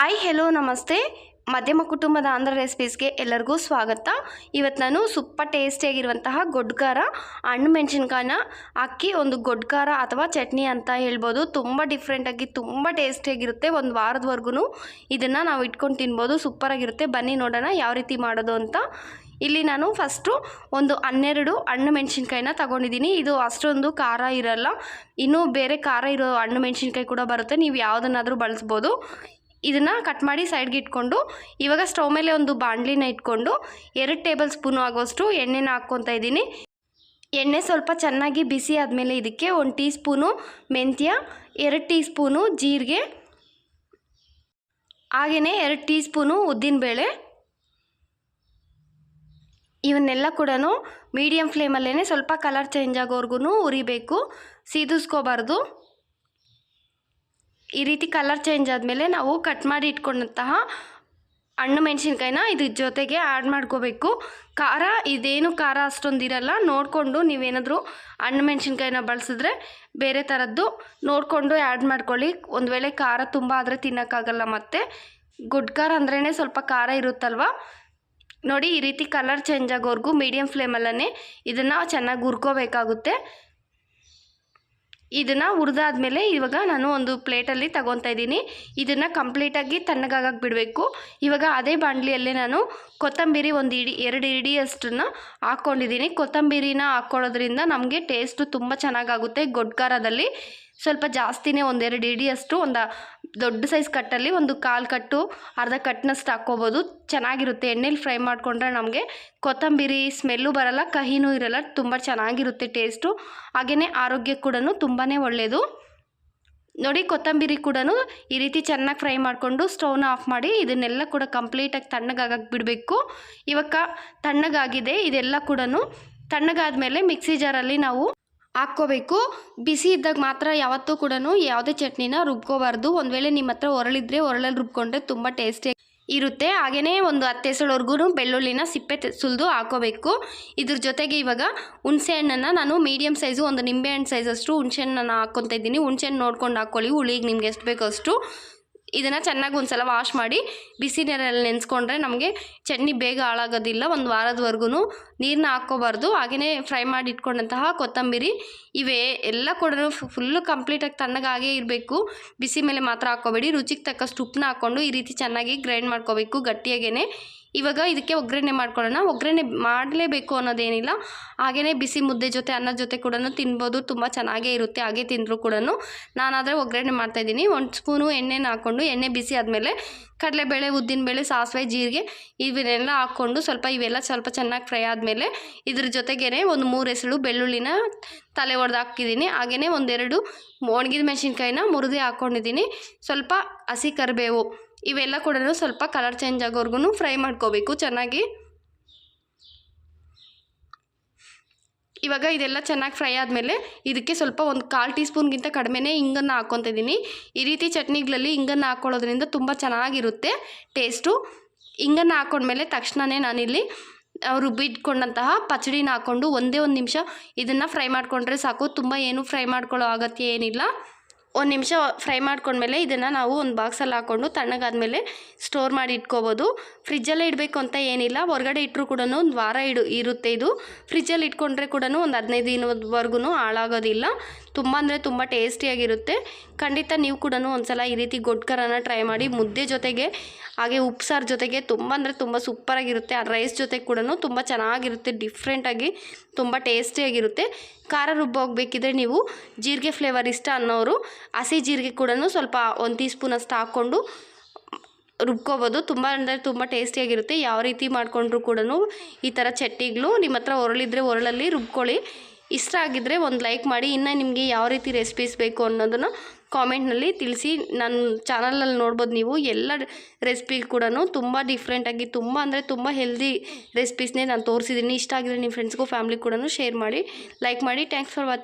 Hi hello ನಮಸ್ತೆ. ಮಧ್ಯಮ ಕುಟುಂಬದ ಆಂಧ್ರ ರೆಸಿಪೀಸ್ಗೆ ಎಲ್ಲರಿಗೂ ಸ್ವಾಗತ. ಇವತ್ತು ನಾನು ಸೂಪರ್ ಟೇಸ್ಟಿಯಾಗಿರುವಂತಹ ಗೊಡ್ಕಾರ ಹಣ್ಣು ಮೆಣಸಿನ್ಕಾಯನ್ನ ಅಕ್ಕಿ, ಒಂದು ಗೊಡ್ಕಾರ ಅಥವಾ ಚಟ್ನಿ ಅಂತ ಹೇಳ್ಬೋದು. ತುಂಬ ಡಿಫ್ರೆಂಟಾಗಿ ತುಂಬ ಟೇಸ್ಟಿಯಾಗಿರುತ್ತೆ. ಒಂದು ವಾರದವರೆಗೂ ಇದನ್ನು ನಾವು ಇಟ್ಕೊಂಡು ತಿನ್ಬೋದು. ಸೂಪರಾಗಿರುತ್ತೆ ಬನ್ನಿ ನೋಡೋಣ ಯಾವ ರೀತಿ ಮಾಡೋದು ಅಂತ. ಇಲ್ಲಿ ನಾನು ಫಸ್ಟು ಒಂದು ಹನ್ನೆರಡು ಹಣ್ಣು ಮೆಣಸಿನ್ಕಾಯಿನ ತಗೊಂಡಿದ್ದೀನಿ. ಇದು ಅಷ್ಟೊಂದು ಖಾರ ಇರಲ್ಲ. ಇನ್ನೂ ಬೇರೆ ಖಾರ ಇರೋ ಹಣ್ಣು ಮೆಣಸಿನ್ಕಾಯಿ ಕೂಡ ಬರುತ್ತೆ. ನೀವು ಯಾವುದನ್ನಾದರೂ ಬಳಸ್ಬೋದು. ಇದನ್ನು ಕಟ್ ಮಾಡಿ ಸೈಡ್ಗೆ ಇಟ್ಕೊಂಡು, ಇವಾಗ ಸ್ಟವ್ ಮೇಲೆ ಒಂದು ಬಾಣಲಿನ ಇಟ್ಕೊಂಡು, ಎರಡು ಟೇಬಲ್ ಸ್ಪೂನು ಆಗೋಷ್ಟು ಎಣ್ಣೆನ ಹಾಕ್ಕೊತಾ ಇದ್ದೀನಿ. ಎಣ್ಣೆ ಸ್ವಲ್ಪ ಚೆನ್ನಾಗಿ ಬಿಸಿ ಆದಮೇಲೆ ಇದಕ್ಕೆ ಒಂದು ಟೀ ಸ್ಪೂನು ಮೆಂತ್ಯ, ಎರಡು ಟೀ ಸ್ಪೂನು ಜೀರಿಗೆ ಹಾಗೆಯೇ ಎರಡು ಟೀ ಸ್ಪೂನು ಉದ್ದಿನಬೇಳೆ ಇವನ್ನೆಲ್ಲ ಕೂಡ ಮೀಡಿಯಮ್ ಫ್ಲೇಮಲ್ಲೇ ಸ್ವಲ್ಪ ಕಲರ್ ಚೇಂಜ್ ಆಗೋವರೆಗೂ ಉರಿಬೇಕು, ಸೀದಿಸ್ಕೋಬಾರ್ದು. ಈ ರೀತಿ ಕಲರ್ ಚೇಂಜ್ ಆದಮೇಲೆ ನಾವು ಕಟ್ ಮಾಡಿ ಇಟ್ಕೊಂಡಂತಹ ಹಣ್ಣು ಮೆಣಸಿನ್ಕಾಯಿನ ಇದ್ರ ಜೊತೆಗೆ ಆ್ಯಡ್ ಮಾಡ್ಕೋಬೇಕು. ಖಾರ, ಇದೇನು ಖಾರ ಅಷ್ಟೊಂದು ಇರಲ್ಲ ನೋಡಿಕೊಂಡು ನೀವೇನಾದರೂ ಹಣ್ಣು ಮೆಣಸಿನ್ಕಾಯಿನ ಬಳಸಿದ್ರೆ ಬೇರೆ ಥರದ್ದು ನೋಡಿಕೊಂಡು ಆ್ಯಡ್ ಮಾಡ್ಕೊಳ್ಳಿ. ಒಂದು ವೇಳೆ ಖಾರ ತುಂಬ ಆದರೆ ತಿನ್ನೋಕ್ಕಾಗಲ್ಲ ಮತ್ತು. ಗುಡ್ ಖಾರ ಅಂದ್ರೇ ಸ್ವಲ್ಪ ಖಾರ ಇರುತ್ತಲ್ವ? ನೋಡಿ ಈ ರೀತಿ ಕಲರ್ ಚೇಂಜ್ ಆಗೋವರೆಗೂ ಮೀಡಿಯಮ್ ಫ್ಲೇಮಲ್ಲೇ ಇದನ್ನು ಚೆನ್ನಾಗಿ ಹುರ್ಕೋಬೇಕಾಗುತ್ತೆ. ಇದನ್ನು ಹುರಿದಾದ್ಮೇಲೆ ಇವಾಗ ನಾನು ಒಂದು ಪ್ಲೇಟಲ್ಲಿ ತಗೊತಾ ಇದ್ದೀನಿ. ಇದನ್ನು ಕಂಪ್ಲೀಟಾಗಿ ತಣ್ಣಗಾಗಕ್ಕೆ ಬಿಡಬೇಕು. ಇವಾಗ ಅದೇ ಬಾಣಲಿಯಲ್ಲೇ ನಾನು ಕೊತ್ತಂಬರಿ ಒಂದು ಇಡಿ, ಎರಡು ಇಡಿಯಷ್ಟನ್ನು ಹಾಕ್ಕೊಂಡಿದ್ದೀನಿ ಕೊತ್ತಂಬರಿನ ಹಾಕ್ಕೊಳ್ಳೋದ್ರಿಂದ ನಮಗೆ ಟೇಸ್ಟು ತುಂಬ ಚೆನ್ನಾಗಾಗುತ್ತೆ ಗೊಡ್ಡ ಖಾರದಲ್ಲಿ ಸ್ವಲ್ಪ ಜಾಸ್ತಿನೇ ಒಂದೆರಡು ಇಡಿಯಷ್ಟು ಒಂದು ದೊಡ್ಡ ಸೈಜ್ ಕಟ್ಟಲ್ಲಿ ಒಂದು ಕಾಲು ಕಟ್ಟು, ಅರ್ಧ ಕಟ್ನಷ್ಟು ಹಾಕ್ಕೋಬೋದು. ಚೆನ್ನಾಗಿರುತ್ತೆ. ಎಣ್ಣೆಲಿ ಫ್ರೈ ಮಾಡಿಕೊಂಡ್ರೆ ನಮಗೆ ಕೊತ್ತಂಬರಿ, ಸ್ಮೆಲ್ಲು ಬರಲ್ಲ, ಕಹಿನೂ ಇರಲ್ಲ. ತುಂಬ ಚೆನ್ನಾಗಿರುತ್ತೆ ಟೇಸ್ಟು. ಹಾಗೆಯೇ ಆರೋಗ್ಯಕ್ಕೆ ಕೂಡ ತುಂಬಾ ಒಳ್ಳೆಯದು ನೋಡಿ, ಕೊತ್ತಂಬರಿ ಕೂಡ ಈ ರೀತಿ ಚೆನ್ನಾಗಿ ಫ್ರೈ ಮಾಡಿಕೊಂಡು ಸ್ಟವ್ನ ಆಫ್ ಮಾಡಿ ಇದನ್ನೆಲ್ಲ ಕೂಡ ಕಂಪ್ಲೀಟಾಗಿ ತಣ್ಣಗಾಗಕ್ಕೆ ಬಿಡಬೇಕು. ಇವಾಗ ತಣ್ಣಗಾಗಿದೆ. ಇದೆಲ್ಲ ಕೂಡ ತಣ್ಣಗಾದ ಮೇಲೆ ಮಿಕ್ಸಿ ಜಾರಲ್ಲಿ ನಾವು ಹಾಕ್ಕೋಬೇಕು. ಬಿಸಿ ಇದ್ದಾಗ ಮಾತ್ರ ಯಾವತ್ತೂ ಕೂಡ ಯಾವುದೇ ಚಟ್ನಿನ ರುಬ್ಕೋಬಾರ್ದು. ಒಂದು ವೇಳೆ ನಿಮ್ಮ ಹತ್ರ ಒರಳಿದ್ರೆ ಒರಳಲ್ಲಿ ರುಬ್ಕೊಂಡ್ರೆ ತುಂಬ ಟೇಸ್ಟಿಯಾಗಿ ಇರುತ್ತೆ. ಹಾಗೆಯೇ ಒಂದು ಹತ್ತು ಎಸಳವರೆಗೂ ಬೆಳ್ಳುಳ್ಳಿನ ಸಿಪ್ಪೆ ಸುಲಿದು ಹಾಕೋಬೇಕು ಇದ್ರ ಜೊತೆಗೆ ಇವಾಗ ಹುಣಸೆ ಹಣ್ಣನ್ನು ನಾನು ಮೀಡಿಯಮ್ ಸೈಜು ಒಂದು ನಿಂಬೆಹಣ್ಣು ಸೈಜಷ್ಟು ಹುಣಸೆ ಹಣ್ಣನ್ನು ಹಾಕ್ಕೊತಾ ಇದ್ದೀನಿ. ಹುಣಸೆ ಹಣ್ಣು ನೋಡ್ಕೊಂಡು ಹಾಕ್ಕೊಳ್ಳಿ. ಹುಳಿಗೆ ನಿಮ್ಗೆ ಎಷ್ಟು ಬೇಕೋ ಅಷ್ಟು ಇದನ್ನು ಚೆನ್ನಾಗಿ ಒಂದು ಸಲ ವಾಶ್ ಮಾಡಿ ಬಿಸಿ ನೀರಲ್ಲಿ ನೆನೆಸ್ಕೊಂಡ್ರೆ ನಮಗೆ ಚಟ್ನಿ ಬೇಗ ಹಾಳಾಗೋದಿಲ್ಲ, ಒಂದು ವಾರದವರೆಗೂ ನೀರನ್ನ ಹಾಕ್ಕೋಬಾರ್ದು. ಹಾಗೆಯೇ ಫ್ರೈ ಮಾಡಿ ಇಟ್ಕೊಂಡಂತಹ ಕೊತ್ತಂಬರಿ, ಇವೆ ಎಲ್ಲ ಕೂಡ ಫುಲ್ಲು ಕಂಪ್ಲೀಟಾಗಿ ತಣ್ಣಗಾಗೇ ಇರಬೇಕು. ಬಿಸಿ ಮೇಲೆ ಮಾತ್ರ ಹಾಕ್ಕೋಬೇಡಿ. ರುಚಿಗೆ ತಕ್ಕಷ್ಟು ಉಪ್ಪನ್ನ ಹಾಕ್ಕೊಂಡು ಈ ರೀತಿ ಚೆನ್ನಾಗಿ ಗ್ರೈಂಡ್ ಮಾಡ್ಕೋಬೇಕು ಗಟ್ಟಿಯಾಗೇ ಇವಾಗ ಇದಕ್ಕೆ ಒಗ್ಗರಣೆ ಮಾಡ್ಕೊಳ್ಳೋಣ. ಒಗ್ಗರಣೆ ಮಾಡಲೇಬೇಕು ಅನ್ನೋದೇನಿಲ್ಲ. ಹಾಗೆಯೇ ಬಿಸಿ ಮುದ್ದೆ ಜೊತೆ, ಅನ್ನದ ಜೊತೆ ಕೂಡ ತಿನ್ಬೋದು. ತುಂಬ ಚೆನ್ನಾಗೇ ಇರುತ್ತೆ. ಹಾಗೆ ತಿಂದರೂ ಕೂಡ ನಾನಾದರೆ ಒಗ್ಗರಣೆ ಮಾಡ್ತಾಯಿದ್ದೀನಿ ಒಂದು ಸ್ಪೂನು ಎಣ್ಣೆನ ಹಾಕ್ಕೊಂಡು ಎಣ್ಣೆ ಬಿಸಿ ಆದಮೇಲೆ ಕಡಲೆಬೇಳೆ, ಉದ್ದಿನಬೇಳೆ, ಸಾಸಿವೆ, ಜೀರಿಗೆ ಇವನ್ನೆಲ್ಲ ಹಾಕ್ಕೊಂಡು ಸ್ವಲ್ಪ ಇವೆಲ್ಲ ಸ್ವಲ್ಪ ಚೆನ್ನಾಗಿ ಫ್ರೈ ಆದಮೇಲೆ ಇದ್ರ ಜೊತೆಗೇ ಒಂದು ಮೂರು ಹೆಸಳು ಬೆಳ್ಳುಳ್ಳಿನ ತಲೆ ಒಡೆದು ಹಾಕಿದ್ದೀನಿ. ಹಾಗೆಯೇ ಒಂದೆರಡು ಒಣಗಿದ ಮೆಣಸಿನ್ಕಾಯಿನ ಮುರಿದು ಹಾಕ್ಕೊಂಡಿದ್ದೀನಿ ಸ್ವಲ್ಪ ಹಸಿ ಕರಿಬೇವು ಇವೆಲ್ಲ ಕೂಡ ಸ್ವಲ್ಪ ಕಲರ್ ಚೇಂಜ್ ಆಗೋವರೆಗೂ ಫ್ರೈ ಮಾಡ್ಕೋಬೇಕು. ಚೆನ್ನಾಗಿ ಇವಾಗ ಇದೆಲ್ಲ ಚೆನ್ನಾಗಿ ಫ್ರೈ ಆದಮೇಲೆ ಇದಕ್ಕೆ ಸ್ವಲ್ಪ ಒಂದು ಕಾಲು ಟೀ ಸ್ಪೂನ್ಗಿಂತ ಕಡಿಮೆನೇ ಹಿಂಗನ್ನು ಹಾಕ್ಕೊತಿದ್ದೀನಿ ಈ ರೀತಿ ಚಟ್ನಿಗಳಲ್ಲಿ ಹಿಂಗನ್ನು ಹಾಕ್ಕೊಳ್ಳೋದ್ರಿಂದ ತುಂಬ ಚೆನ್ನಾಗಿರುತ್ತೆ ಟೇಸ್ಟು. ಹಿಂಗನ್ನು ಹಾಕ್ಕೊಂಡ್ಮೇಲೆ ತಕ್ಷಣವೇ ನಾನಿಲ್ಲಿ ರುಬ್ಬಿಟ್ಕೊಂಡಂತಹ ಪಚಡಿನ ಹಾಕ್ಕೊಂಡು ಒಂದೇ ಒಂದು ನಿಮಿಷ ಇದನ್ನು ಫ್ರೈ ಮಾಡಿಕೊಂಡ್ರೆ ಸಾಕು. ತುಂಬ ಏನು ಫ್ರೈ ಮಾಡ್ಕೊಳ್ಳೋ ಅಗತ್ಯ ಏನಿಲ್ಲ. ಒಂದು ನಿಮಿಷ ಫ್ರೈ ಮಾಡ್ಕೊಂಡ್ಮೇಲೆ ಇದನ್ನು ನಾವು ಒಂದು ಬಾಕ್ಸಲ್ಲಿ ಹಾಕ್ಕೊಂಡು ತಣ್ಣಗಾದ್ಮೇಲೆ ಸ್ಟೋರ್ ಮಾಡಿ ಇಟ್ಕೋಬೋದು. ಫ್ರಿಜ್ಜಲ್ಲೇ ಇಡಬೇಕು ಅಂತ ಏನಿಲ್ಲ. ಹೊರಗಡೆ ಇಟ್ಟರು ಕೂಡ ಒಂದು ವಾರ ಇಡು ಇರುತ್ತೆ ಇದು. ಫ್ರಿಜ್ಜಲ್ಲಿ ಇಟ್ಕೊಂಡ್ರೆ ಕೂಡ ಒಂದು ಹದಿನೈದು ದಿನದವರೆಗೂ ಹಾಳಾಗೋದಿಲ್ಲ. ತುಂಬ ಅಂದರೆ ತುಂಬ ಟೇಸ್ಟಿಯಾಗಿರುತ್ತೆ ಖಂಡಿತ ನೀವು ಕೂಡ ಒಂದ್ಸಲ ಈ ರೀತಿ ಗೊಡ್ಕರನ ಟ್ರೈ ಮಾಡಿ ಮುದ್ದೆ ಜೊತೆಗೆ, ಹಾಗೆ ಉಪ್ಸಾರು ಜೊತೆಗೆ ತುಂಬ ಅಂದರೆ ತುಂಬ ಸೂಪರಾಗಿರುತ್ತೆ ಆ ರೈಸ್ ಜೊತೆ ಕೂಡ ತುಂಬ ಚೆನ್ನಾಗಿರುತ್ತೆ ಡಿಫ್ರೆಂಟಾಗಿ ತುಂಬ ಟೇಸ್ಟಿಯಾಗಿರುತ್ತೆ ಖಾರ ರುಬ್ಬೋಗ್ಬೇಕಿದ್ರೆ ನೀವು ಜೀರಿಗೆ ಫ್ಲೇವರ್ ಇಷ್ಟ ಅನ್ನೋರು ಹಸಿ ಜೀರಿಗೆ ಕೂಡ ಸ್ವಲ್ಪ ಒಂದು ಟೀ ಸ್ಪೂನ್ ಅಷ್ಟು ಹಾಕ್ಕೊಂಡು ರುಬ್ಕೋಬೋದು. ತುಂಬ ಅಂದರೆ ತುಂಬ ಟೇಸ್ಟಿಯಾಗಿರುತ್ತೆ ಯಾವ ರೀತಿ ಮಾಡಿಕೊಂಡ್ರು ಕೂಡ ಈ ಥರ ಚಟ್ನಿಗಳು ನಿಮ್ಮ ಹತ್ರ ಒರಳಿದ್ರೆ ಒರಳಲ್ಲಿ ರುಬ್ಕೊಳ್ಳಿ. ಇಷ್ಟ ಆಗಿದ್ದರೆ ಒಂದು ಲೈಕ್ ಮಾಡಿ. ಇನ್ನು ನಿಮಗೆ ಯಾವ ರೀತಿ ರೆಸಿಪೀಸ್ ಬೇಕು ಅನ್ನೋದನ್ನು ಕಾಮೆಂಟ್ನಲ್ಲಿ ತಿಳಿಸಿ. ನನ್ನ ಚಾನಲಲ್ಲಿ ನೋಡ್ಬೋದು ನೀವು. ಎಲ್ಲ ರೆಸಿಪಿ ಕೂಡ ತುಂಬ ಡಿಫ್ರೆಂಟಾಗಿ ತುಂಬ ಅಂದರೆ ತುಂಬ ಹೆಲ್ದಿ ರೆಸಿಪೀಸ್ನೇ ನಾನು ತೋರಿಸಿದ್ದೀನಿ ಇಷ್ಟ ಆಗಿದ್ರೆ ನಿಮ್ಮ ಫ್ರೆಂಡ್ಸ್ಗೂ ಫ್ಯಾಮ್ಲಿ ಕೂಡ ಶೇರ್ ಮಾಡಿ. ಲೈಕ್ ಮಾಡಿ. Thanks for watching